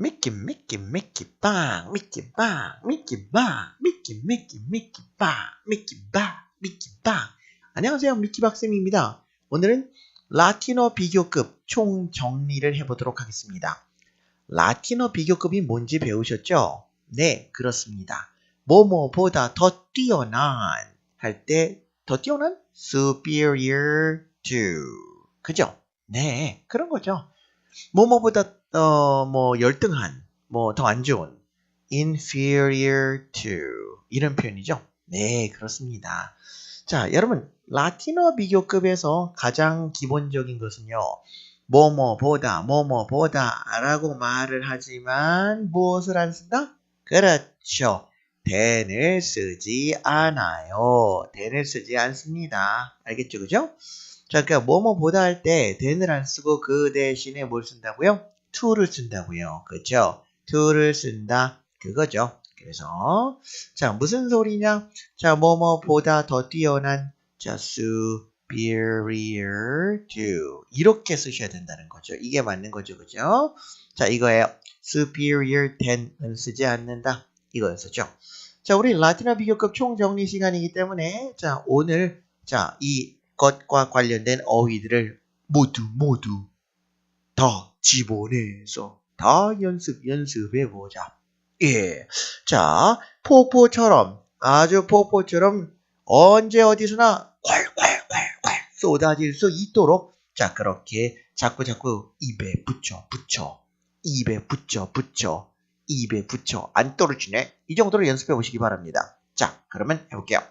미끼 미끼 미끼 빵 미끼 빵 미끼 빵 미끼 미끼 미끼 빵 미끼 빵 미끼 빵 안녕하세요 미끼 박쌤입니다. 오늘은 라틴어 비교급 총 정리를 해보도록 하겠습니다. 라틴어 비교급이 뭔지 배우셨죠? 네 그렇습니다. 뭐뭐보다 더 뛰어난 할 때 더 뛰어난 superior to 그죠? 네 그런 거죠. 뭐뭐보다 어, 뭐 열등한, 뭐 더 안 좋은 inferior to 이런 표현이죠. 네, 그렇습니다. 자, 여러분 라틴어 비교급에서 가장 기본적인 것은요. 뭐뭐보다 뭐뭐보다라고 말을 하지만 무엇을 안 쓴다? 그렇죠. then을 쓰지 않아요. then을 쓰지 않습니다. 알겠죠? 그죠? 자, 그러니까 뭐뭐보다 할때 then을 안 쓰고 그 대신에 뭘 쓴다고요? To를 쓴다고요. 그죠? to를 쓴다. 그거죠. 그래서 자 무슨 소리냐? 자 뭐뭐보다 더 뛰어난 자 superior to 이렇게 쓰셔야 된다는 거죠. 이게 맞는 거죠, 그죠? 자 이거예요. superior than은 쓰지 않는다. 이거였었죠. 자 우리 라틴어 비교급 총정리 시간이기 때문에 자 오늘 자 이 것과 관련된 어휘들을 모두 모두 다 집어내서 다 연습 연습해 보자. 예. 자, 폭포처럼 아주 폭포처럼 언제 어디서나 콸콸콸콸 쏟아질 수 있도록 자, 그렇게 자꾸 자꾸 입에 붙여 붙여 입에 붙여 붙여 입에 붙여 안 떨어지네. 이 정도로 연습해 보시기 바랍니다. 자, 그러면 해볼게요.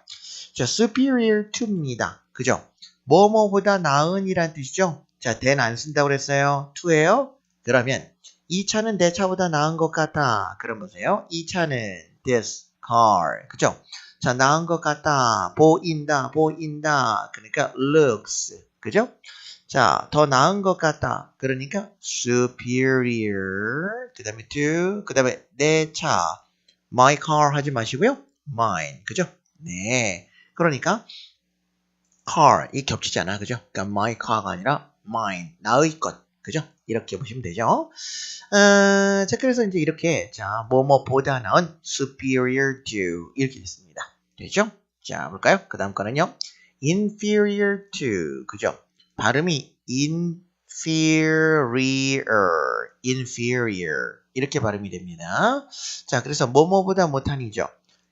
자, superior to입니다. 그죠? 뭐뭐보다 나은이란 뜻이죠? 자, than 안 쓴다고 그랬어요. to예요. 그러면 이 차는 내 차보다 나은 것 같다. 그럼 보세요. 이 차는 this car. 그죠? 자, 나은 것 같다. 보인다. 보인다. 그러니까 looks. 그죠? 자, 더 나은 것 같다. 그러니까 superior. 그 다음에 to. 그 다음에 내 차. my car 하지 마시고요. mine. 그죠? 네. 그러니까 car. 이 겹치지 않아. 그죠? 그러니까 my car가 아니라 mine. 나의 것. 그죠? 이렇게 보시면 되죠. 어, 자, 그래서 이제 이렇게, 자, 뭐뭐보다 나은 superior to 이렇게 됐습니다. 되죠? 자, 볼까요? 그 다음 거는요. inferior to. 그죠? 발음이 inferior, inferior. 이렇게 발음이 됩니다. 자, 그래서 뭐뭐보다 못한이죠.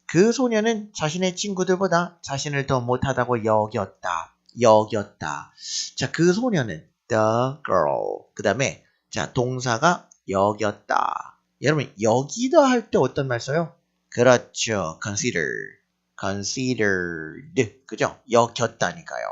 그 소녀는 자신의 친구들보다 자신을 더 못하다고 여겼다. 여겼다. 자, 그 소녀는 the girl. 그 다음에 자 동사가 여겼다. 여러분 여기다 할 때 어떤 말 써요? 그렇죠. consider. considered. 그죠? 여겼다니까요.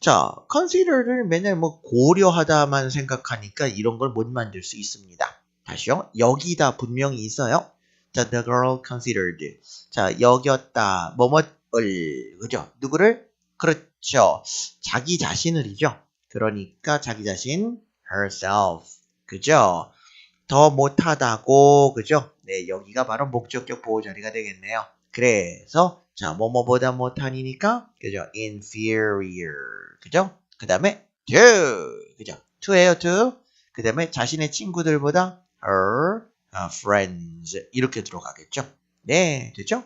자, consider를 맨날 뭐 고려하다만 생각하니까 이런 걸 못 만들 수 있습니다. 다시요. 여기다 분명히 있어요. 자, the girl considered. 자, 여겼다. 뭐뭐을. 그죠? 누구를? 그렇죠. 자기 자신을이죠. 그러니까 자기 자신 herself. 그죠? 더 못하다고 그죠? 네, 여기가 바로 목적격 보호 자리가 되겠네요. 그래서 자, 뭐뭐보다 못하니까 그죠? inferior. 그죠? 그다음에 to. 그죠? to예요, to. 그다음에 자신의 친구들보다 her friends 이렇게 들어가겠죠? 네, 됐죠?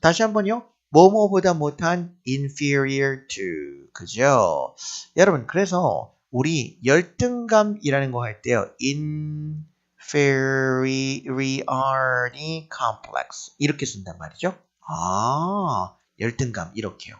다시 한번요. 뭐뭐보다 못한 inferior to. 그죠? 여러분, 그래서 우리 열등감이라는 거 할 때요. inferiority complex. 이렇게 쓴단 말이죠. 아, 열등감. 이렇게요.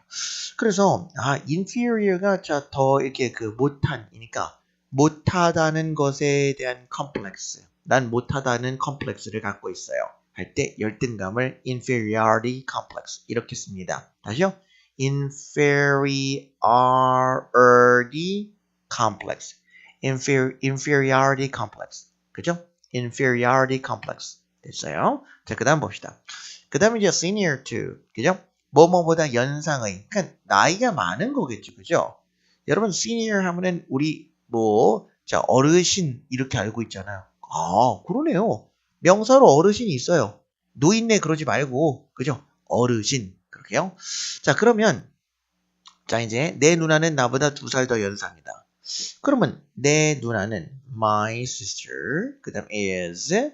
그래서, 아, inferior가 자, 더 이렇게 그 못한이니까 못하다는 것에 대한 컴플렉스. 난 못하다는 컴플렉스를 갖고 있어요. 할 때 열등감을 inferiority complex 이렇게 씁니다. 다시요. inferiority complex. inferior, inferiority complex. 그죠? inferiority complex. 됐어요. 자, 그 다음 봅시다. 그 다음에 이제 senior to. 그죠? 뭐뭐보다 연상의. 그러니까 나이가 많은 거겠죠. 그죠? 여러분, senior 하면은 우리 뭐, 자, 어르신 이렇게 알고 있잖아요. 아, 그러네요. 명사로 어르신이 있어요. 노인네 그러지 말고, 그죠? 어르신. 그렇게요. 자, 그러면, 자, 이제 내 누나는 나보다 두 살 더 연상이다. 그러면 내 누나는 my sister 그 다음 is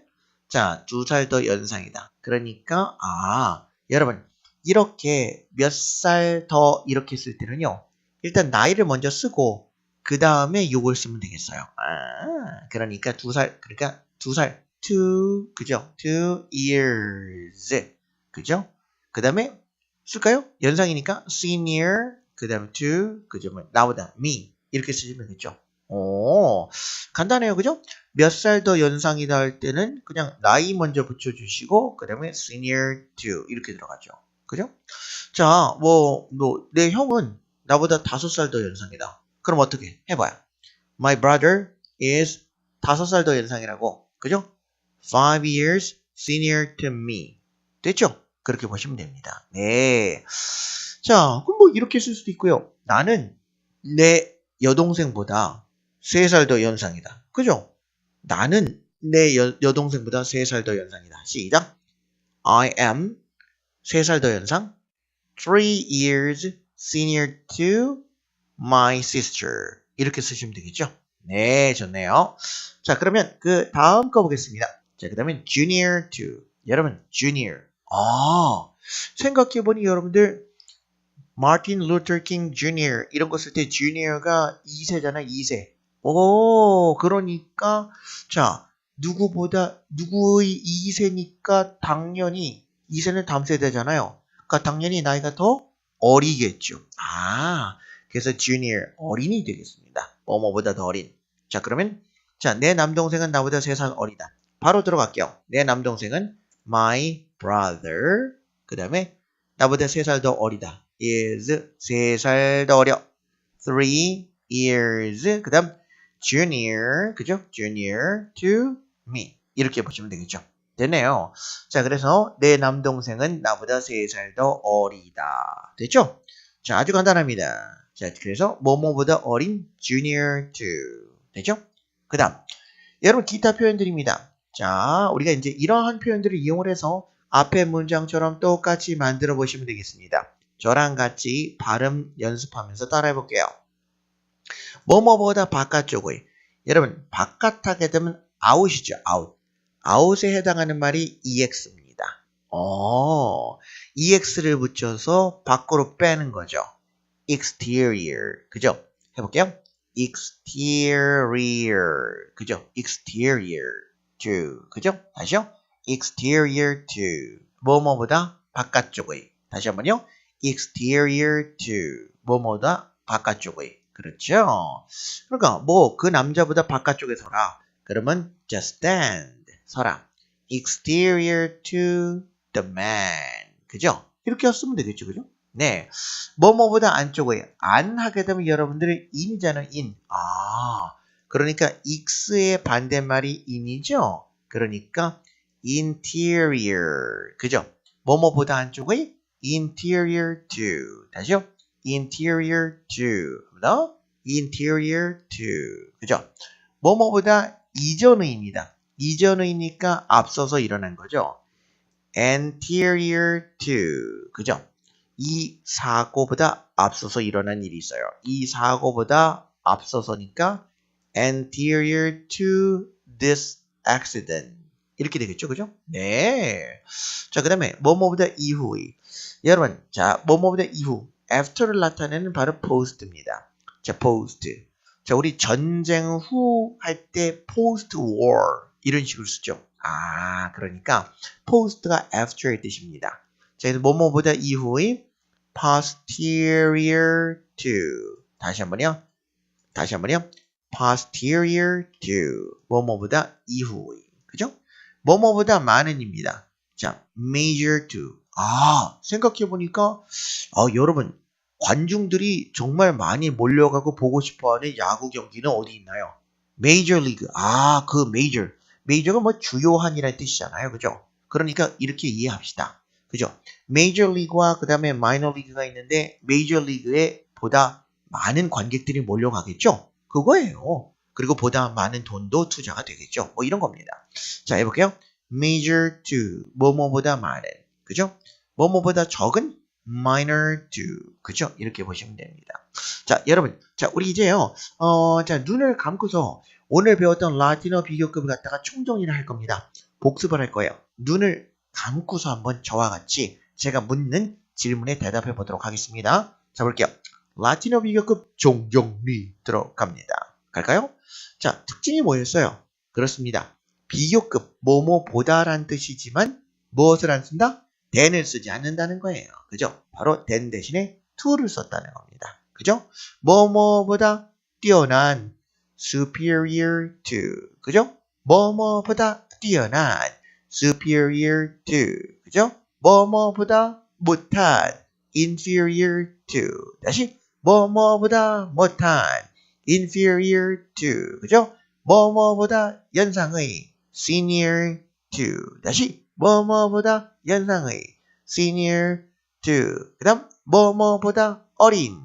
자, 두 살 더 연상이다. 그러니까 아, 여러분 이렇게 몇 살 더 이렇게 쓸 때는요. 일단 나이를 먼저 쓰고 그 다음에 요걸 쓰면 되겠어요. 아, 그러니까 두 살, 그러니까 두 살, two, 그죠? two years, 그죠? 그 다음에 쓸까요? 연상이니까 senior, 그 다음에 two, 그죠? 뭐, 나보다 me 이렇게 쓰시면 되겠죠. 오, 간단해요, 그죠? 몇 살 더 연상이다 할 때는 그냥 나이 먼저 붙여주시고 그 다음에 senior two 이렇게 들어가죠. 그죠? 자, 뭐, 뭐, 내 형은 나보다 다섯 살 더 연상이다. 그럼 어떻게 해봐요? My brother is 다섯 살 더 연상이라고. 그죠? Five years senior to me. 됐죠? 그렇게 보시면 됩니다. 네. 자, 그럼 뭐 이렇게 쓸 수도 있고요. 나는 내 여동생보다 세살더 연상이다. 그죠? 나는 내 여, 여동생보다 세살더 연상이다. 시작. I am 세살더 연상. Three years senior to my sister. 이렇게 쓰시면 되겠죠? 네, 좋네요. 자, 그러면 그 다음 거 보겠습니다. 자, 그 다음에 junior to. 여러분, junior. 아, 생각해보니 여러분들 마틴 루터 킹 주니어 이런 거 쓸 때 주니어가 2세잖아, 2세. 오, 그러니까 자, 누구보다 누구의 2세니까 당연히 2세는 다음 세대잖아요. 그러니까 당연히 나이가 더 어리겠죠. 아, 그래서 junior 어린이 되겠습니다. 뭐뭐보다 더 어린. 자, 그러면 자, 내 남동생은 나보다 3살 어리다. 바로 들어갈게요. 내 남동생은 my brother. 그 다음에 나보다 3살 더 어리다. is 3살 더 어려. 3 years. 그 다음 junior. 그죠? junior to me. 이렇게 보시면 되겠죠. 됐네요. 자, 그래서 내 남동생은 나보다 3살 더 어리다. 됐죠? 자, 아주 간단합니다. 자, 그래서 뭐뭐보다 어린 junior to. 됐죠? 그 다음 여러분 기타 표현들입니다. 자, 우리가 이제 이러한 표현들을 이용을 해서 앞에 문장처럼 똑같이 만들어 보시면 되겠습니다. 저랑 같이 발음 연습하면서 따라해 볼게요. 뭐뭐보다 바깥쪽의 여러분 바깥 하게 되면 아웃이죠. 아웃. 아웃에 해당하는 말이 ex입니다. 어, ex를 붙여서 밖으로 빼는 거죠. exterior. 그죠? 해볼게요. exterior. 그죠? exterior to. 그죠? 다시요. exterior to. 뭐뭐보다 바깥쪽의. 다시 한번요. exterior to. 뭐뭐보다 바깥쪽의. 그렇죠? 그러니까 뭐 그 남자보다 바깥쪽에 서라. 그러면 just stand. 서라. exterior to the man. 그죠? 이렇게 쓰면 되겠죠. 그죠? 네. 뭐뭐보다 안쪽에 안 하게 되면 여러분들이 in이잖아요. in. 아. 그러니까 x의 반대말이 in이죠. 그러니까 interior. 그죠? 뭐뭐보다 안쪽의 interior to. 다시요. interior to. 더 interior to. 그죠? 뭐뭐보다 이전의입니다. 이전의니까 앞서서 일어난 거죠. anterior to. 그죠? 이 사고보다 앞서서 일어난 일이 있어요. 이 사고보다 앞서서니까 anterior to this accident. 이렇게 되겠죠. 그죠? 네. 자, 그 다음에 뭐뭐보다 이후의. 여러분, 자, 뭐뭐보다 이후. after를 나타내는 바로 post입니다. 자, post. 자, 우리 전쟁 후 할 때 post war 이런 식으로 쓰죠. 아, 그러니까 post가 after의 뜻입니다. 자, 그래서 뭐뭐보다 이후의 posterior to. 다시 한번요. 다시 한번요. Posterior to. 뭐뭐보다 이후의. 그죠? 뭐뭐보다 많은입니다. 자, major to. 아, 생각해 보니까, 아, 여러분, 관중들이 정말 많이 몰려가고 보고 싶어하는 야구 경기는 어디 있나요? 메이저 리그. 아, 그 메이저. 메이저가 뭐 주요한이라는 뜻이잖아요. 그죠? 그러니까 이렇게 이해합시다. 그죠? 메이저 리그와 그 다음에 마이너 리그가 있는데 메이저 리그에 보다 많은 관객들이 몰려가겠죠? 그거예요. 그리고 보다 많은 돈도 투자가 되겠죠. 뭐 이런 겁니다. 자, 해볼게요. major to 뭐뭐보다 많은 그죠? 뭐뭐보다 적은 minor to 그죠? 이렇게 보시면 됩니다. 자, 여러분 자, 우리 이제요, 어, 자, 눈을 감고서 오늘 배웠던 라틴어 비교급을 갖다가 총정리를 할 겁니다. 복습을 할 거예요. 눈을 감고서 한번 저와 같이 제가 묻는 질문에 대답해 보도록 하겠습니다. 자, 볼게요. 라틴어 비교급 종정리 들어갑니다. 갈까요? 자, 특징이 뭐였어요? 그렇습니다. 비교급, 뭐뭐보다란 뜻이지만 무엇을 안 쓴다? than을 쓰지 않는다는 거예요. 그죠? 바로 than 대신에 to를 썼다는 겁니다. 그죠? 뭐뭐보다 뛰어난 superior to 그죠? 뭐뭐보다 뛰어난 superior to 그죠? 뭐뭐보다 못한 inferior to 다시 뭐뭐보다 못한 inferior to. 그죠? 뭐뭐보다 연상의 senior to. 다시 뭐뭐보다 연상의 senior to. 그 다음 뭐뭐보다 어린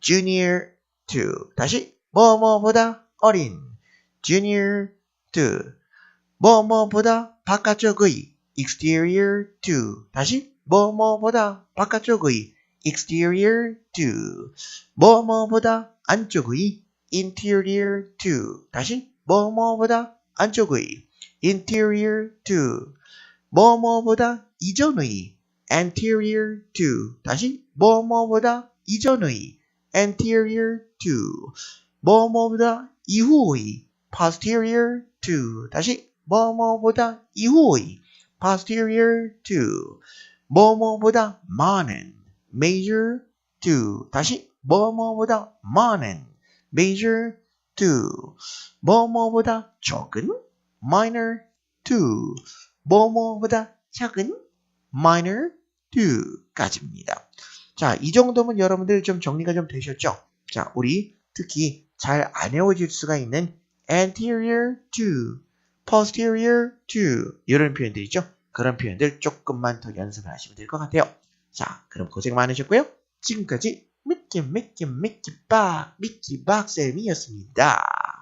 junior to. 다시 뭐뭐보다 어린 junior to. 뭐뭐보다 바깥쪽의 exterior to. 다시 뭐뭐보다 바깥쪽의 exterior to 뭐뭐보다 안쪽의 interior to 다시 뭐뭐보다 안쪽의 interior to 뭐뭐보다 이전의 anterior to 다시 뭐뭐보다 이전의 anterior to 뭐뭐보다 이후의 posterior to 다시 뭐뭐보다 이후의 posterior to 뭐뭐보다 많은 Major to 다시 뭐뭐보다 많은 major to 뭐뭐보다 적은 minor to 뭐뭐보다 작은 minor to까지입니다. 자, 이 정도면 여러분들 좀 정리가 좀 되셨죠? 자, 우리 특히 잘 안 외워질 수가 있는 anterior to, posterior to 이런 표현들이죠. 그런 표현들 조금만 더 연습을 하시면 될 것 같아요. 자, 그럼 고생 많으셨고요. 지금까지 미끼 미끼 미끼 박 미끼 박쌤이었습니다.